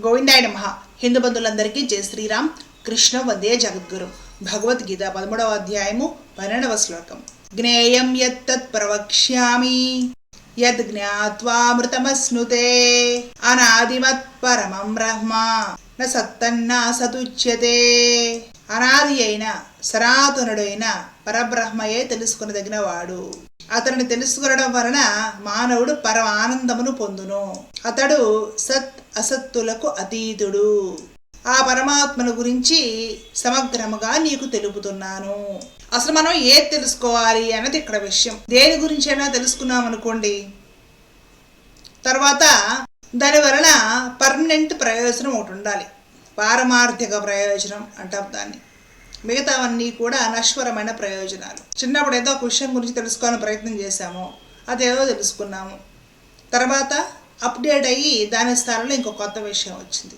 గోవిందాయ నమ. హిందూ బంధువులందరికీ జై శ్రీరామ్. కృష్ణ వందే జగద్గురు. భగవద్గీత పదమూడవ అధ్యాయము పన్నెండవ శ్లోకం. జ్ఞేయం యత్తత్ ప్రవక్ష్యామి. యద్ జ్ఞాత్వామృతమశ్నుతే. అనాదిమత్ పరమం బ్రహ్మ. న సత్తన్నా సతుచ్యతే. అనాది అయిన సనాతనుడైన పరబ్రహ్మయే తెలుసుకునదగిన వాడు అతనిని తెలుసుకునడం వలన మానవుడు పరమ ఆనందమును పొందును. అతడు సత్ అసత్తులకు అతీతుడు. ఆ పరమాత్మను గురించి సమగ్రముగా నీకు తెలుపుతున్నాను. అసలు మనం ఏది తెలుసుకోవాలి అన్నది ఇక్కడ విషయం. దేని గురించైనా తెలుసుకున్నాం అనుకోండి. తర్వాత దాని వలన పర్మనెంట్ ప్రయోజనం ఒకటి ఉండాలి. పారమార్థిక ప్రయోజనం అంటాం దాన్ని. మిగతావన్నీ కూడా అనశ్వరమైన ప్రయోజనాలు. చిన్నప్పుడు ఏదో ఒక విషయం గురించి తెలుసుకోవాలని ప్రయత్నం చేశాము. అదేదో తెలుసుకున్నాము. తర్వాత అప్డేట్ అయ్యి దాని స్థానంలో ఇంకో కొత్త విషయం వచ్చింది.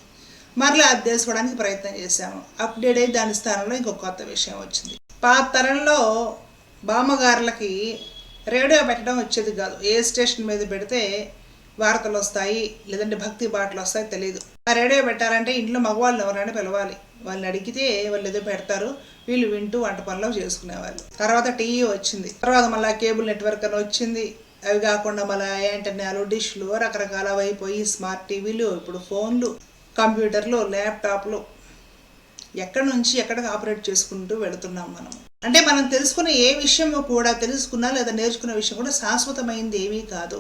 మరలా అది తెలుసుకోవడానికి ప్రయత్నం చేశాము. అప్డేట్ అయ్యి దాని స్థానంలో ఇంకో కొత్త విషయం వచ్చింది. పాత తరంలో బామ్మగారులకి రేడియో పెట్టడం వచ్చేది కాదు. ఏ స్టేషన్ మీద పెడితే వార్తలు వస్తాయి లేదంటే భక్తి పాటలు వస్తాయి తెలియదు ఆ రేడియో పెట్టాలంటే ఇంట్లో మగవాళ్ళు ఎవరైనా పిలవాలి. వాళ్ళని అడిగితే వాళ్ళు ఏదో పెడతారు. వీళ్ళు వింటూ వంట పనులు చేసుకునేవాళ్ళు. తర్వాత టీవీ వచ్చింది. తర్వాత మళ్ళీ కేబుల్ నెట్వర్క్ అని వచ్చింది. అవి కాకుండా మళ్ళీ యాంటర్నాలు డిష్లు రకరకాల అయిపోయి స్మార్ట్ టీవీలు ఇప్పుడు ఫోన్లు కంప్యూటర్లు ల్యాప్టాప్లు ఎక్కడి నుంచి ఎక్కడికి ఆపరేట్ చేసుకుంటూ వెళుతున్నాం మనం. అంటే మనం తెలుసుకున్న ఏ విషయం కూడా తెలుసుకున్నా లేదా నేర్చుకున్న విషయం కూడా శాశ్వతమైంది ఏమీ కాదు.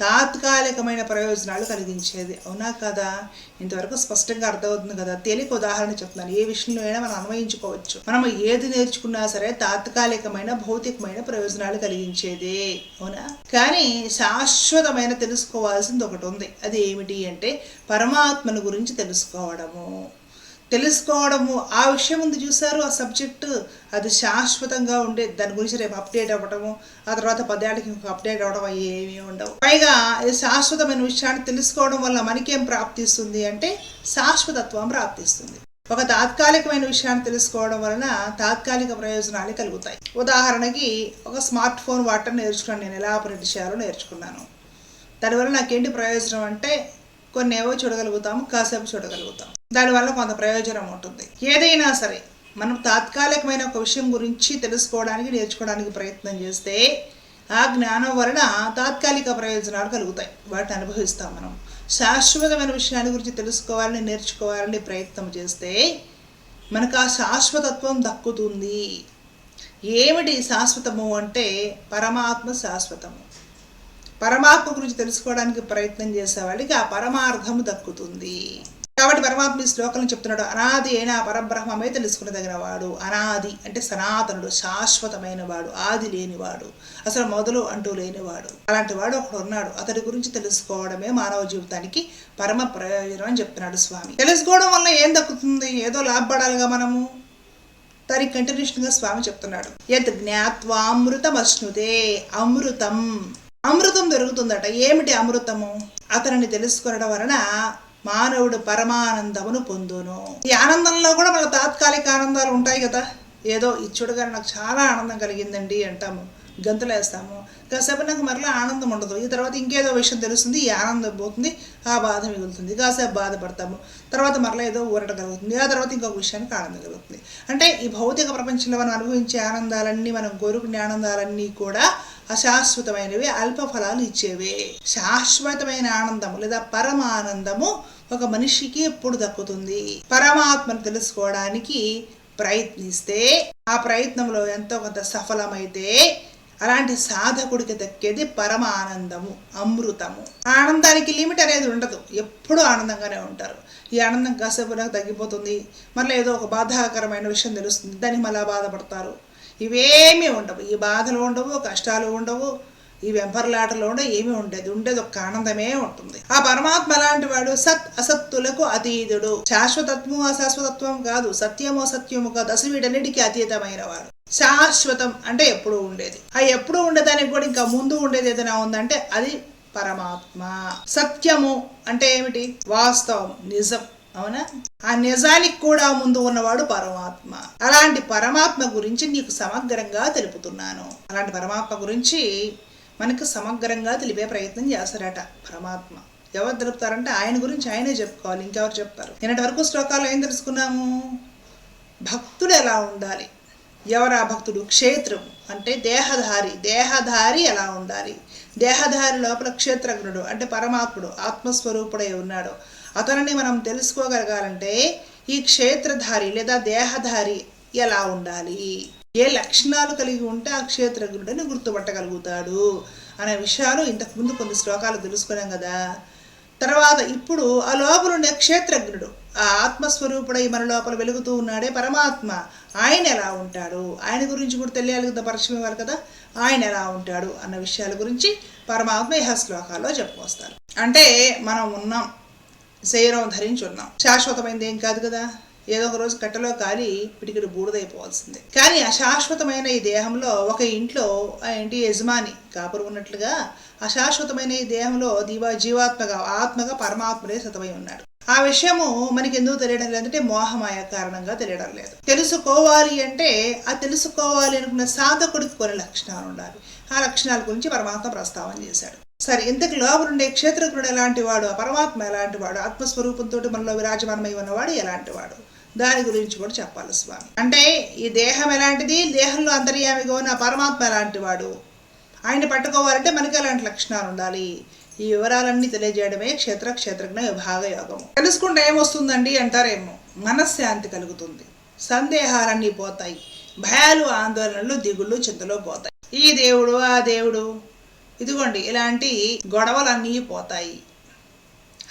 తాత్కాలికమైన ప్రయోజనాలు కలిగించేది. అవునా కదా? ఇంతవరకు స్పష్టంగా అర్థమవుతుంది కదా. తేలిక ఉదాహరణ చెప్తున్నాను. ఏ విషయంలో అయినా మనం అన్వయించుకోవచ్చు. మనం ఏది నేర్చుకున్నా సరే తాత్కాలికమైన భౌతికమైన ప్రయోజనాలు కలిగించేదే. అవునా? కానీ శాశ్వతమైన తెలుసుకోవాల్సింది ఒకటి ఉంది. అది ఏమిటి అంటే పరమాత్మను గురించి తెలుసుకోవడము. తెలుసుకోవడము. ఆ విషయం ఉంది చూసారు ఆ సబ్జెక్టు అది శాశ్వతంగా ఉండే దాని గురించి రేపు అప్డేట్ అవ్వడము ఆ తర్వాత పదేళ్ళకి ఇంకొక అప్డేట్ అవ్వడం అవి ఏమీ ఉండవు. పైగా ఇది శాశ్వతమైన విషయాన్ని తెలుసుకోవడం వల్ల మనకేం ప్రాప్తిస్తుంది అంటే శాశ్వతత్వం ప్రాప్తిస్తుంది. ఒక తాత్కాలికమైన విషయాన్ని తెలుసుకోవడం వలన తాత్కాలిక ప్రయోజనాలు కలుగుతాయి. ఉదాహరణకి ఒక స్మార్ట్ ఫోన్ వాటర్ నేర్చుకున్నాను నేను ఎలా ఆపరేట్ చేయాలో నేర్చుకున్నాను. దానివల్ల నాకేంటి ప్రయోజనం అంటే కొన్ని ఏవో చూడగలుగుతాము కాసేపు చూడగలుగుతాం దానివల్ల కొంత ప్రయోజనం ఉంటుంది. ఏదైనా సరే మనం తాత్కాలికమైన ఒక విషయం గురించి తెలుసుకోవడానికి నేర్చుకోవడానికి ప్రయత్నం చేస్తే ఆ జ్ఞానం వలన తాత్కాలిక ప్రయోజనాలు కలుగుతాయి. వాటిని అనుభవిస్తాం మనం. శాశ్వతమైన విషయాన్ని గురించి తెలుసుకోవాలని నేర్చుకోవాలని ప్రయత్నం చేస్తే మనకు ఆ శాశ్వతత్వం దక్కుతుంది. ఏమిటి శాశ్వతము అంటే పరమాత్మ శాశ్వతము. పరమాత్మ గురించి తెలుసుకోవడానికి ప్రయత్నం చేసేవాడికి ఆ పరమార్థము దక్కుతుంది. కాబట్టి పరమాత్మ ఈ శ్లోకంలో చెప్తున్నాడు అనాది అయినా పరబ్రహ్మమే తెలుసుకునదగిన వాడు అనాది అంటే సనాతనుడు శాశ్వతమైన వాడు ఆది లేనివాడు అసలు మొదలు అంటూ లేనివాడు. అలాంటి వాడు ఒకడు ఉన్నాడు. అతడి గురించి తెలుసుకోవడమే మానవ జీవితానికి పరమ ప్రయోజనం అని చెప్తున్నాడు స్వామి. తెలుసుకోవడం వల్ల ఏం దక్కుతుంది? ఏదో లాభపడాలిగా మనము? దానికి కంటిన్యూషన్గా స్వామి చెప్తున్నాడు. యత్ జ్ఞాత్వామృతం అశ్నుతే అమృతం. అమృతం దొరుకుతుందట. ఏమిటి అమృతము? అతనిని తెలుసుకోవడం వలన మానవుడు పరమానందమును పొందును. ఈ ఆనందంలో కూడా మన తాత్కాలిక ఆనందాలు ఉంటాయి కదా. ఏదో ఇచ్చుడుగా నాకు చాలా ఆనందం కలిగిందండి అంటాము. గంతులేస్తాము కాసేపు నాకు మరలా ఆనందం ఉండదు. ఈ తర్వాత ఇంకేదో విషయం తెలుస్తుంది ఈ ఆనందం పోతుంది ఆ బాధ మిగులుతుంది. కాసేపు బాధపడతాము. తర్వాత మరలా ఏదో ఊరట కలుగుతుంది. ఆ తర్వాత ఇంకొక విషయానికి ఆనందం కలుగుతుంది. అంటే ఈ భౌతిక ప్రపంచంలో మనం అనుభవించే ఆనందాలన్నీ మనం కోరుకునే ఆనందాలన్నీ కూడా అశాశ్వతమైనవి అల్ప ఫలాలు ఇచ్చేవే. శాశ్వతమైన ఆనందము లేదా పరమానందము ఒక మనిషికి ఎప్పుడు దక్కుతుంది? పరమాత్మను తెలుసుకోవడానికి ప్రయత్నిస్తే ఆ ప్రయత్నంలో ఎంతో కొంత సఫలమైతే అలాంటి సాధకుడికి దక్కేది పరమానందము అమృతము. ఆనందానికి లిమిట్ అనేది ఉండదు. ఎప్పుడూ ఆనందంగానే ఉంటారు. ఈ ఆనందం కాసేపు నాకు తగ్గిపోతుంది. మళ్ళీ ఏదో ఒక బాధాకరమైన విషయం తెలుస్తుంది. దానికి మళ్ళీ బాధపడతారు. ఇవేమీ ఉండవు. ఈ బాధలు ఉండవు కష్టాలు ఉండవు ఈ వెంపర్లాటలు ఉండవు ఏమీ ఉండేది. ఉండేది ఒక ఆనందమే ఉంటుంది. ఆ పరమాత్మ లాంటి వాడు సత్ అసత్తులకు అతీతుడు. శాశ్వతత్వము అశాశ్వతత్వం కాదు. సత్యము అసత్యము కాదు. అసలు వీటన్నిటికీ అతీతమైన వాడు. శాశ్వతం అంటే ఎప్పుడు ఉండేది. ఆ ఎప్పుడు ఉండేదానికి కూడా ఇంకా ముందు ఉండేది ఏదైనా ఉందంటే అది పరమాత్మ. సత్యము అంటే ఏమిటి? వాస్తవం నిజం. అవునా? ఆ నిజానికి కూడా ముందు ఉన్నవాడు పరమాత్మ. అలాంటి పరమాత్మ గురించి నీకు సమగ్రంగా తెలుపుతున్నాను. అలాంటి పరమాత్మ గురించి మనకు సమగ్రంగా తెలిపే ప్రయత్నం చేస్తారట పరమాత్మ. ఎవరు తెలుపుతారంటే ఆయన గురించి ఆయనే చెప్పుకోవాలి. ఇంకెవరు చెప్తారు? నిన్నటి వరకు శ్లోకాలు ఏం తెలుసుకున్నాము? భక్తుడు ఎలా ఉండాలి? ఎవరా భక్తుడు క్షేత్రం అంటే దేహధారి. దేహధారి ఎలా ఉండాలి? దేహధారి లోపల క్షేత్రజ్ఞుడు అంటే పరమాత్ముడు ఆత్మస్వరూపుడై ఉన్నాడు. అతనిని మనం తెలుసుకోగలగాలంటే ఈ క్షేత్రధారి లేదా దేహధారి ఎలా ఉండాలి? ఏ లక్షణాలు కలిగి ఉంటే ఆ క్షేత్రజ్ఞుడిని గుర్తుపట్టగలుగుతాడు అనే విషయాలు ఇంతకు ముందు కొన్ని శ్లోకాలు తెలుసుకున్నాం కదా. తర్వాత ఇప్పుడు ఆ లోపల ఉండే క్షేత్రజ్ఞుడు ఆ ఆత్మస్వరూపుడై మన లోపల వెలుగుతూ ఉన్నాడే పరమాత్మ. ఆయన ఎలా ఉంటాడు? ఆయన గురించి కూడా తెలియాలి కదా పరిచయం ఇవ్వాలి కదా? ఆయన ఎలా ఉంటాడు అన్న విషయాల గురించి పరమాత్మ ఇహ శ్లోకాల్లో చెప్పుకొస్తారు. అంటే మనం ఉన్నాం శరీరం ధరించి ఉన్నాం. శాశ్వతమైనది ఏం కాదు కదా? ఏదో ఒక రోజు కట్టలో కాలి పిటికిడి బూడిదైపోవాల్సిందే. కానీ అశాశ్వతమైన ఈ దేహంలో ఒక ఇంట్లో ఆ ఇంటి యజమాని కాపురు ఉన్నట్లుగా అశాశ్వతమైన ఈ దేహంలో దీవా జీవాత్మగా ఆత్మగా పరమాత్ముడే సతమై ఉన్నాడు. ఆ విషయము మనకి ఎందుకు తెలియడం లేదంటే మోహమాయ కారణంగా తెలియడం లేదు. తెలుసుకోవాలి అంటే ఆ తెలుసుకోవాలి అనుకున్న సాధకుడికి కొన్ని లక్షణాలు ఉండాలి. ఆ లక్షణాల గురించి పరమాత్మ ప్రస్తావన చేశాడు. సరే ఇంతకు లోపలుండే క్షేత్రజ్ఞుడు ఎలాంటి వాడు? ఆ పరమాత్మ ఎలాంటి వాడు? ఆత్మస్వరూపంతో మనలో విరాజమానమై ఉన్నవాడు ఎలాంటి వాడు? దాని గురించి కూడా చెప్పాలి స్వామి. అంటే ఈ దేహం ఎలాంటిది? దేహంలో అంతర్యామిగా ఉన్న పరమాత్మ ఎలాంటి వాడు? ఆయన పట్టుకోవాలంటే మనకి ఎలాంటి లక్షణాలు ఉండాలి? ఈ వివరాలన్నీ తెలియజేయడమే క్షేత్ర క్షేత్రజ్ఞ విభాగ యోగము తెలుసుకుంటే ఏమొస్తుందండి అంటారేమో మనశ్శాంతి కలుగుతుంది. సందేహాలన్నీ పోతాయి. భయాలు ఆందోళనలు దిగుళ్ళు చింతలు పోతాయి. ఈ దేవుడు ఆ దేవుడు. ఇదిగోండి ఇలాంటి గొడవలన్నీ పోతాయి.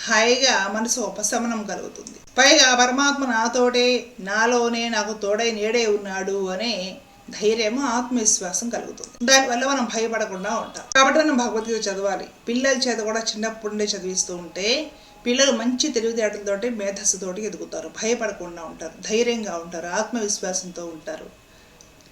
హాయిగా మనసు ఉపశమనం కలుగుతుంది. పైగా పరమాత్మ నాతోటే నాలోనే నాకు తోడై నేడే ఉన్నాడు అనే ధైర్యము ఆత్మవిశ్వాసం కలుగుతుంది. దానివల్ల మనం భయపడకుండా ఉంటాం. కాబట్టి మనం భగవద్గీత చదవాలి. పిల్లల చేత కూడా చిన్నప్పటి నుండే చదివిస్తూ ఉంటే పిల్లలు మంచి తెలివితేటలతోటి మేధస్సుతోటి ఎదుగుతారు. భయపడకుండా ఉంటారు. ధైర్యంగా ఉంటారు. ఆత్మవిశ్వాసంతో ఉంటారు.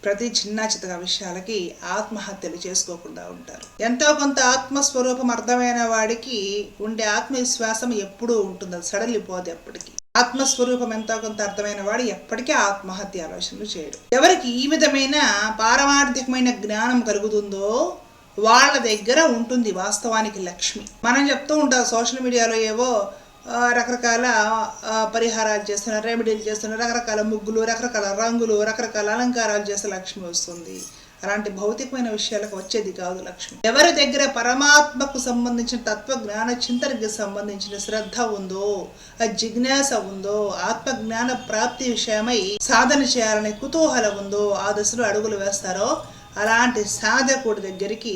ప్రతి చిన్న చితక విషయాలకి ఆత్మహత్యలు చేసుకోకుండా ఉంటారు. ఎంతో కొంత ఆత్మస్వరూపం అర్థమైన వాడికి ఉండే ఆత్మవిశ్వాసం ఎప్పుడూ ఉంటుంది అది సడలిపోదు ఎప్పటికీ. ఆత్మస్వరూపం ఎంతో కొంత అర్థమైన వాడు ఎప్పటికీ ఆత్మహత్య ఆలోచనలు చేయడు. ఎవరికి ఈ విధమైన పారమార్థికమైన జ్ఞానం కలుగుతుందో వాళ్ళ దగ్గర ఉంటుంది వాస్తవానికి లక్ష్మి. మనం చెప్తూ ఉంటాం సోషల్ మీడియాలో ఏవో రకరకాల పరిహారాలు చేస్తున్నారు రెమెడీలు చేస్తున్నారు రకరకాల ముగ్గులు రకరకాల రంగులు రకరకాల అలంకారాలు చేస్తే లక్ష్మి వస్తుంది. అలాంటి భౌతికమైన విషయాలకు వచ్చేది కాదు లక్ష్మి. ఎవరి దగ్గర పరమాత్మకు సంబంధించిన తత్వ జ్ఞాన చింతనకి సంబంధించిన శ్రద్ధ ఉందో ఆ జిజ్ఞాస ఉందో ఆత్మ జ్ఞాన ప్రాప్తి విషయమై సాధన చేయాలనే కుతూహలం ఉందో ఆ దశలో అడుగులు వేస్తారో అలాంటి సాధకుడి దగ్గరికి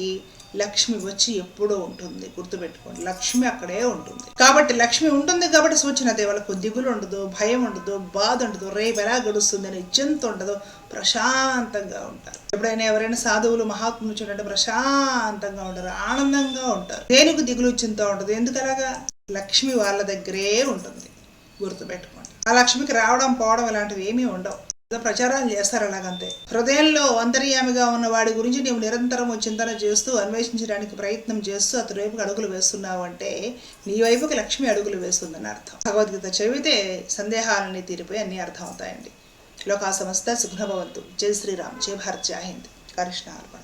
లక్ష్మి వచ్చి ఎప్పుడో ఉంటుంది గుర్తుపెట్టుకోండి. లక్ష్మి అక్కడే ఉంటుంది. కాబట్టి లక్ష్మి ఉంటుంది కాబట్టి సూచన దేవలకు దిగులు ఉండదు భయం ఉండదు బాధ ఉండదు రేపు ఎలా గడుస్తుంది అనే చింత ఉండదు ప్రశాంతంగా ఉంటారు. ఎప్పుడైనా ఎవరైనా సాధువులు మహాత్ములు చూడండి ప్రశాంతంగా ఉంటారు ఆనందంగా ఉంటారు. దేనికి దిగులు చింత ఉండదు. ఎందుకలాగా లక్ష్మి వాళ్ళ దగ్గరే ఉంటుంది. గుర్తుపెట్టుకోండి. ఆ లక్ష్మికి రావడం పోవడం ఇలాంటివి ఏమీ ఉండవు. ఏదో ప్రచారాలు చేస్తారు అలాగంతే. హృదయంలో అంతర్యామిగా ఉన్న వాడి గురించి నీవు నిరంతరం చింతన చేస్తూ అన్వేషించడానికి ప్రయత్నం చేస్తూ అతని వైపుకి అడుగులు వేస్తున్నావు అంటే నీ వైపుకి లక్ష్మి అడుగులు వేస్తుందని అర్థం. భగవద్గీత చదివితే సందేహాలన్నీ తీరిపోయి అన్నీ అర్థం అవుతాయండి లోకా సమస్త సుఖ్నభవంతు జై శ్రీరామ్. జై భారత్. జై హింద్. కృష్ణ అర్పణ.